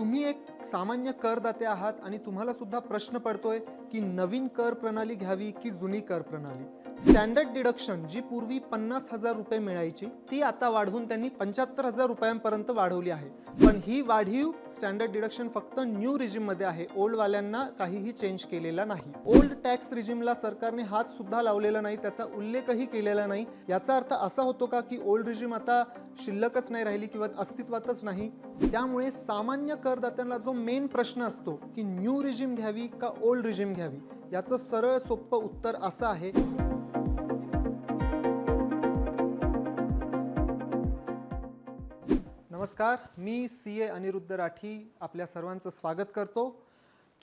तुम्ही एक सामान्य करदाते आहात आणि तुम्हाला सुद्धा प्रश्न पडतोय की नवीन कर प्रणाली घ्यावी की जुनी कर प्रणाली? स्टँडर्ड डिडक्शन जी पूर्वी पन्नास हजार रुपये मिळायची ती आता वाढवून त्यांनी पंच्याहत्तर हजार रुपयांपर्यंत वाढवली आहे. पण ही वाढीव स्टँडर्ड डिडक्शन फक्त न्यू रिजिममध्ये आहे. ओल्ड वाल्यांना काहीही चेंज केलेला नाही. ओल्ड टॅक्स रिजिमला सरकारने हात सुद्धा लावलेला नाही त्याचा उल्लेखही केलेला नाही. याचा अर्थ असा होतो का की ओल्ड रिजिम आता शिल्लकच नाही राहिली किंवा अस्तित्वातच नाही? त्यामुळे सामान्य करदात्यांना जो मेन प्रश्न असतो की न्यू रिजिम घ्यावी का ओल्ड रिजिम घ्यावी याचं सरळ सोपं उत्तर असं आहे. नमस्कार मी सी ए अनिरुद्ध राठी आपल्या सर्वांचं स्वागत करतो.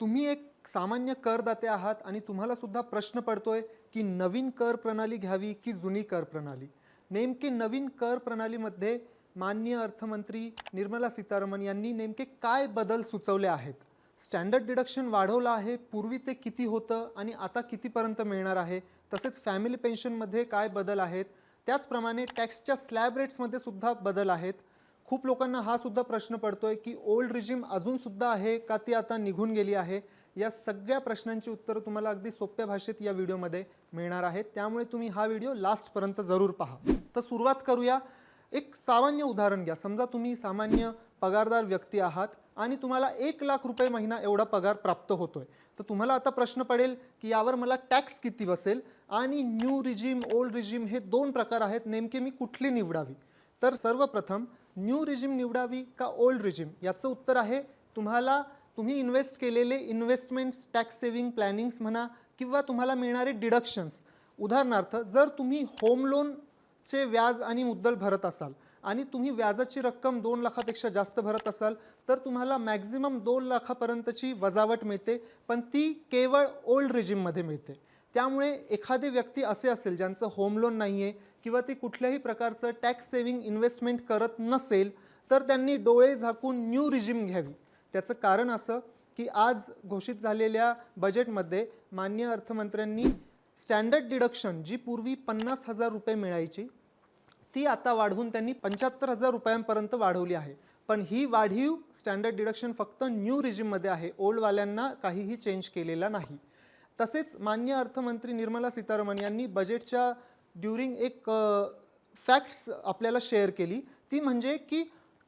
तुम्ही एक सामान्य करदाते आहात आणि तुम्हाला सुद्धा प्रश्न पडतोय की नवीन कर प्रणाली घ्यावी की जुनी कर प्रणाली? नेमके नवीन कर प्रणालीमध्ये माननीय अर्थमंत्री निर्मला सीतारामन यांनी नेमके काय बदल सुचवले आहेत? स्टँडर्ड डिडक्शन वाढवलं आहे पूर्वी ते किती होतं आणि आता कितीपर्यंत मिळणार आहे? तसेच फॅमिली पेन्शनमध्ये काय बदल आहेत? त्याचप्रमाणे टॅक्सच्या स्लॅब रेट्समध्ये सुद्धा बदल आहेत. खूप लोकांना हा सुद्धा प्रश्न पडतोय की ओल्ड रिजिम अजूनसुद्धा आहे का ती आता निघून गेली आहे? या सगळ्या प्रश्नांची उत्तरं तुम्हाला अगदी सोप्या भाषेत या व्हिडिओमध्ये मिळणार आहेत. त्यामुळे तुम्ही हा व्हिडिओ लास्टपर्यंत जरूर पहा. तर सुरुवात करूया. एक सामान्य उदाहरण घ्या. समजा तुम्ही सामान्य पगारदार व्यक्ती आहात आणि तुम्हाला एक लाख रुपये महिना एवढा पगार प्राप्त होतोय. तर तुम्हाला आता प्रश्न पडेल की यावर मला टॅक्स किती बसेल? आणि न्यू रिजिम ओल्ड रिजिम हे दोन प्रकार आहेत. नेमके मी कुठली निवडावी? तर सर्वप्रथम न्यू रिजिम निवडावी का ओल्ड रिजिम? याचं उत्तर आहे तुम्हाला तुम्ही इन्व्हेस्ट केलेले इन्व्हेस्टमेंट्स टॅक्स सेव्हिंग प्लॅनिंग्स म्हणा किंवा तुम्हाला मिळणारे डिडक्शन्स. उदाहरणार्थ जर तुम्ही होम लोनचे व्याज आणि मुद्दल भरत असाल आणि तुम्ही व्याजाची रक्कम दोन लाखापेक्षा जास्त भरत असाल तर तुम्हाला मॅक्झिमम दोन लाखापर्यंतची वजावट मिळते पण ती केवळ ओल्ड रिजिममध्ये मिळते. त्यामुळे एखादी व्यक्ती असे असेल ज्यांचं होम लोन नाही आहे किंवा ती कुठल्याही प्रकारचं टॅक्स सेव्हिंग इन्व्हेस्टमेंट करत नसेल तर त्यांनी डोळे झाकून न्यू रिजिम घ्यावी. त्याचं कारण असं की आज घोषित झालेल्या बजेटमध्ये मान्य अर्थमंत्र्यांनी स्टँडर्ड डिडक्शन जी पूर्वी पन्नास हजार रुपये मिळायची ती आता वाढवून त्यांनी पंच्याहत्तर हजार रुपयांपर्यंत वाढवली आहे. पण ही वाढीव स्टँडर्ड डिडक्शन फक्त न्यू रिजिममध्ये आहे. ओल्डवाल्यांना काहीही चेंज केलेला नाही. तसेच मान्य अर्थमंत्री निर्मला सीतारामन यांनी बजेटच्या ड्युरिंग एक फॅक्ट्स आपल्याला शेअर केली. ती म्हणजे की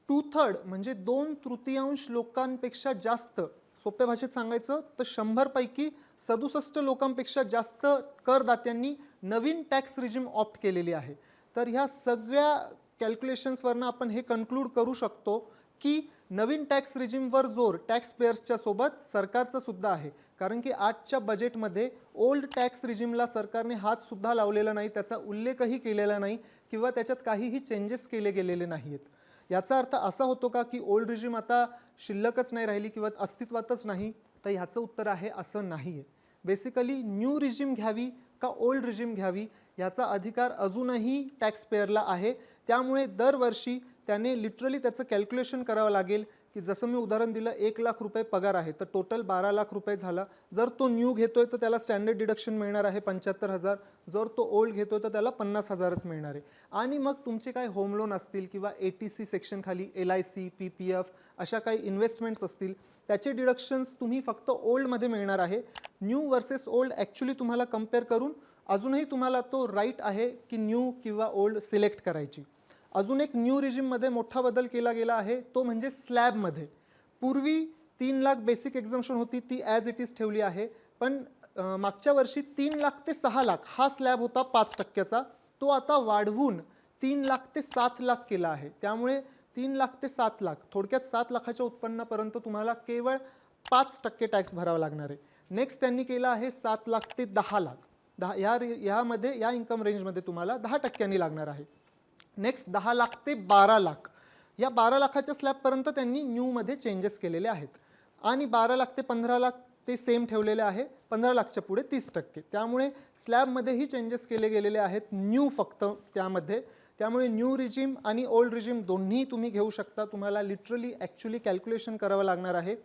टू थर्ड म्हणजे दोन तृतीयांश लोकांपेक्षा जास्त सोप्या भाषेत सांगायचं तर शंभरपैकी सदुसष्ट लोकांपेक्षा जास्त करदात्यांनी नवीन टॅक्स रिजिम ऑप्ट केलेली आहे. तर ह्या सगळ्या कॅल्क्युलेशन्सवरनं आपण हे कन्क्लूड करू शकतो की नवीन टॅक्स रिजिमवर जोर टॅक्स पेयर्सच्या सोबत सरकारचा सुद्धा आहे. कारण की आजच्या बजेटमध्ये ओल्ड टॅक्स रिजिमला सरकारने हातसुद्धा लावलेला नाही त्याचा उल्लेखही केलेला नाही किंवा त्याच्यात काहीही चेंजेस केले गेलेले नाही आहेत याचा अर्थ असा होतो का की ओल्ड रिजिम आता शिल्लकच नाही राहिली किंवा अस्तित्वातच नाही तर ह्याचं उत्तर आहे असं नाही आहे बेसिकली न्यू रिजिम घ्यावी का ओल्ड रिजिम घ्यावी याचा अधिकार अजूनही टॅक्स पेअरला आहे. त्यामुळे दरवर्षी त्याने लिटरली त्याचं कॅल्क्युलेशन करावं लागेल की जसं मी उदाहरण दिलं एक लाख रुपये पगार आहे. तर टोटल बारा लाख रुपये झाला. जर तो न्यू घेतोय तर त्याला स्टँडर्ड डिडक्शन मिळणार आहे पंच्याहत्तर हजार. जर तो ओल्ड घेतोय तर त्याला पन्नास हजारच मिळणार आहे. आणि मग तुमचे काय होम लोन असतील किंवा A T C सेक्शनखाली L I C P P F अशा काही इन्व्हेस्टमेंट्स असतील त्याचे डिडक्शन्स तुम्ही फक्त ओल्डमध्ये मिळणार आहे. न्यू वर्सेस ओल्ड ॲक्च्युली तुम्हाला कंपेअर करून अजूनही तुम्हाला तो राईट आहे की न्यू किंवा ओल्ड सिलेक्ट करायची. अजून एक न्यू रिजिममध्ये मोठा बदल केला गेला आहे तो म्हणजे स्लॅबमध्ये. पूर्वी तीन लाख बेसिक एक्झम्शन होती ती ॲज इट इज ठेवली आहे पण मागच्या वर्षी तीन लाख ते सहा लाख हा स्लॅब होता पाच टक्क्याचा. तो आता वाढवून तीन लाख ते सात लाख केला आहे. त्यामुळे तीन लाख ते सात लाख थोडक्यात सात लाखाच्या उत्पन्नापर्यंत तुम्हाला केवळ पाच टक्के टॅक्स भरावा लागणार आहे. नेक्स्ट त्यांनी केलं आहे सात लाख ते दहा लाख. दहा या यामध्ये या इन्कम रेंजमध्ये तुम्हाला दहा टक्क्यांनी लागणार आहे. नेक्स्ट दहा लाख ते बारा लाख. या बारा लाखाच्या स्लॅबपर्यंत त्यांनी न्यूमध्ये चेंजेस केलेले आहेत. आणि बारा लाख ते पंधरा लाख ते सेम ठेवलेले आहे. पंधरा लाखच्या पुढे तीस टक्के. त्यामुळे स्लॅबमध्येही चेंजेस केले गेलेले आहेत. न्यू फक्त त्यामध्ये. त्यामुळे न्यू रिजिम आणि ओल्ड रिजिम दोन्ही तुम्ही घेऊ शकता. तुम्हाला लिटरली ॲक्च्युली कॅल्क्युलेशन करावं लागणार आहे.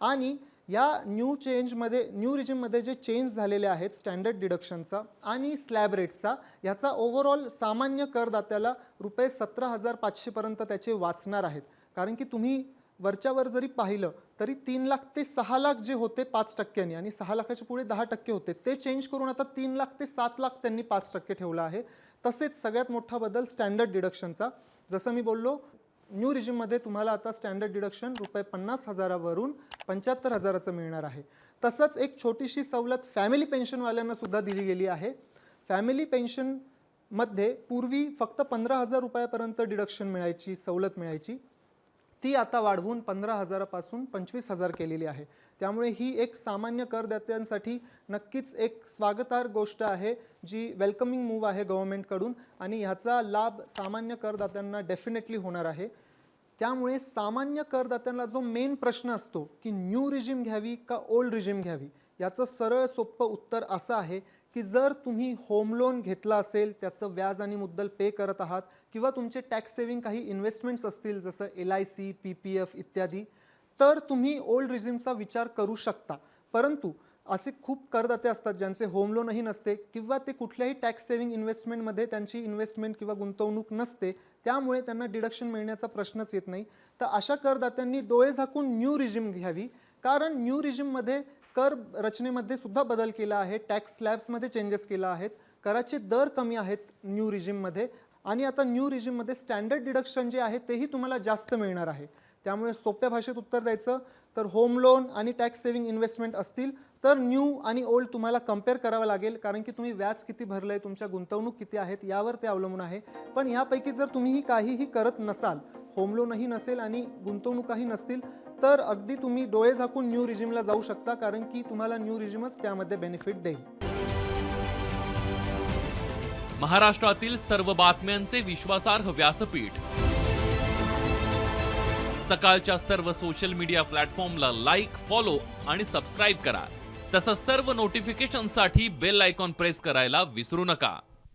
आणि या न्यू चेंजमध्ये न्यू रिजिममध्ये जे चेंज झालेले आहेत स्टँडर्ड डिडक्शनचा आणि स्लॅब रेटचा याचा ओव्हरऑल सामान्य करदात्याला रुपये सतरा हजार पाचशेपर्यंत त्याचे वाचणार आहेत. कारण की तुम्ही वरच्यावर जरी पाहिलं तरी तीन लाख ते सहा लाख जे होते पाच टक्क्यांनी आणि सहा लाखाच्या पुढे दहा टक्के होते ते चेंज करून आता तीन लाख ते सात लाख त्यांनी पाच टक्के ठेवलं आहे. तसेच सगळ्यात मोठा बदल स्टँडर्ड डिडक्शनचा जसं मी बोललो न्यू रिजिममध्ये तुम्हाला आता स्टँडर्ड डिडक्शन रुपये पन्नास हजारावरून पंच्याहत्तर हजाराचं मिळणार आहे. तसंच एक छोटीशी सवलत फॅमिली पेन्शनवाल्यांना सुद्धा दिली गेली आहे. फॅमिली पेन्शनमध्ये पूर्वी फक्त पंधरा हजार रुपयापर्यंत डिडक्शन मिळायची सवलत मिळायची. ती आता वाढवून पंधरा हजारापासून पंचवीस हजार केलेली आहे. त्यामुळे ही एक सामान्य करदात्यांसाठी नक्कीच एक स्वागतार गोष्ट आहे जी वेलकमिंग मूव आहे गव्हर्मेंटकडून आणि ह्याचा लाभ सामान्य करदात्यांना डेफिनेटली होणार आहे. त्यामुळे सामान्य करदात्यांना जो मेन प्रश्न असतो की न्यू रिजिम घ्यावी का ओल्ड रिजिम घ्यावी याचं सरळ सोपं उत्तर असं आहे की जर तुम्ही होम लोन घेतला असेल त्याचं व्याज आणि मुद्दल पे करत आहात किंवा तुमचे टॅक्स सेविंग काही इन्व्हेस्टमेंट्स असतील जसं L I C P P F इत्यादी तर तुम्ही ओल्ड रिजिमचा विचार करू शकता. परंतु असे खूप करदाते असतात ज्यांचे होम लोनही नसते किंवा ते कुठल्याही टॅक्स सेव्हिंग इन्व्हेस्टमेंटमध्ये त्यांची इन्व्हेस्टमेंट किंवा गुंतवणूक नसते त्यामुळे त्यांना डिडक्शन मिळण्याचा प्रश्नच येत नाही. तर अशा करदात्यांनी डोळे झाकून न्यू रिजिम घ्यावी कारण न्यू रिजिममध्ये कर रचनेमध्ये सुद्धा बदल केला आहे टॅक्स स्लॅब्समध्ये चेंजेस केला आहेत कराचे दर कमी आहेत न्यू रिजिममध्ये आणि आता न्यू रिजिममध्ये स्टँडर्ड डिडक्शन जे आहे तेही तुम्हाला जास्त मिळणार आहे. त्यामुळे सोप्या भाषेत उत्तर द्यायचं तर होम लोन आणि टॅक्स सेव्हिंग इन्व्हेस्टमेंट असतील तर न्यू आणि ओल्ड तुम्हाला कंपेअर करावं लागेल कारण की तुम्ही व्याज किती भरलं आहे तुमच्या गुंतवणूक किती आहेत यावर ते अवलंबून आहे. पण यापैकी जर तुम्हीही काहीही करत नसाल होम लोनही नसेल आणि गुंतवणूकही नसतील तर अगदी तुम्ही डोळे झाकून न्यू रिजिमला जाऊ शकता कारण की तुम्हाला न्यू रिजिमच त्यामध्ये बेनिफिट देईल. महाराष्ट्रातील सर्व बातम्यांचे विश्वासार्ह व्यासपीठ. सकाळच्या सर्व सोशल मीडिया प्लॅटफॉर्मला लाईक फॉलो आणि सबस्क्राईब करा. तसंच सर्व नोटिफिकेशनसाठी बेल आयकॉन प्रेस करायला विसरू नका.